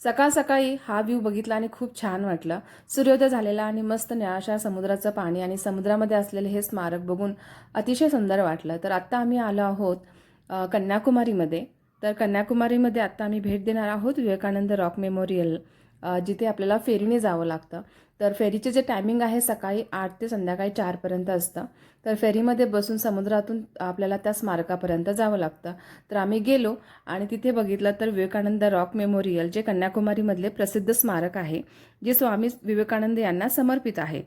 सकाळ सकाळी हा व्ह्यू बघितला आणि खूप छान वाटलं. सूर्योदय झालेला आणि मस्त निळाशा समुद्राचं पाणी आणि समुद्रामध्ये असलेले हे स्मारक बघून अतिशय सुंदर वाटलं. तर आत्ता आम्ही आलो आहोत कन्याकुमारीमध्ये. तर कन्याकुमारीमध्ये आत्ता आम्ही भेट देणार आहोत विवेकानंद रॉक मेमोरियल जिथे आपल्याला फेरीने जावं लागतं. तर फेरीचे जे टायमिंग आहे सकाळी आठ ते संध्याकाळी चारपर्यंत असतं. तर फेरीमध्ये बसून समुद्रातून आपल्याला त्या स्मारकापर्यंत जावं लागतं. तर आम्ही गेलो आणि तिथे बघितलं तर विवेकानंद रॉक मेमोरियल जे कन्याकुमारीमधले प्रसिद्ध स्मारक आहे जे स्वामी विवेकानंद यांना समर्पित आहे.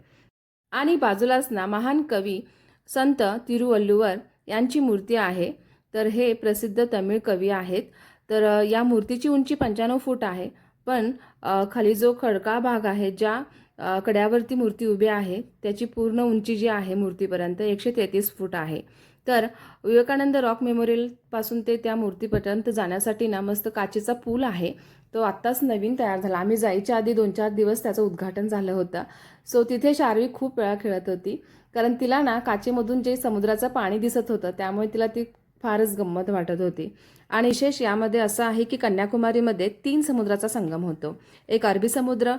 आणि बाजूलाच ना महान कवी संत तिरुवल्लुवर यांची मूर्ती आहे. तर हे प्रसिद्ध तमिळ कवी आहेत. तर या मूर्तीची उंची पंच्याण्णव फूट आहे. पण खाली जो खडका भाग आहे ज्या कड्यावरती मूर्ती उभी आहे त्याची पूर्ण उंची जी आहे मूर्तीपर्यंत एकशे तेहतीस फूट आहे. तर विवेकानंद रॉक मेमोरियलपासून ते त्या मूर्तीपर्यंत जाण्यासाठी ना मस्त काचेचा पूल आहे. तो आत्ताच नवीन तयार झाला. आम्ही जायच्या आधी दोन चार दिवस त्याचं उद्घाटन झालं होतं. सो तिथे शार्वी खूप वेळा खेळत होती. कारण तिला ना काचेमधून जे समुद्राचं पाणी दिसत होतं त्यामुळे तिला ती फारच गंमत वाटत होती. आणि विशेष यामध्ये असं आहे की कन्याकुमारीमध्ये तीन समुद्राचा संगम होतो. एक अरबी समुद्र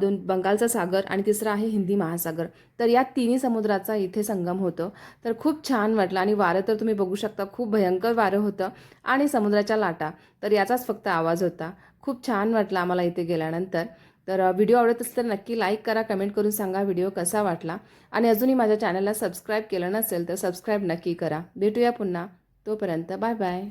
दोन बंगालचा सागर आणि तिसरा आहे हिंदी महासागर. तर या तिन्ही समुद्राचा इथे संगम होतो. तर खूप छान वाटलं आणि वारं तर तुम्ही बघू शकता खूप भयंकर वारं होतं आणि समुद्राच्या लाटा. तर याचाच फक्त आवाज होता. खूप छान वाटलं आम्हाला इथे गेल्यानंतर. तर व्हिडिओ आवडत असेल तर नक्की लाईक करा कमेंट करून सांगा व्हिडिओ कसा वाटला. आणि अजूनही माझ्या चॅनलला सबस्क्राईब केलं नसेल तर सबस्क्राईब नक्की करा. भेटूया पुन्हा. तोपर्यंत बाय बाय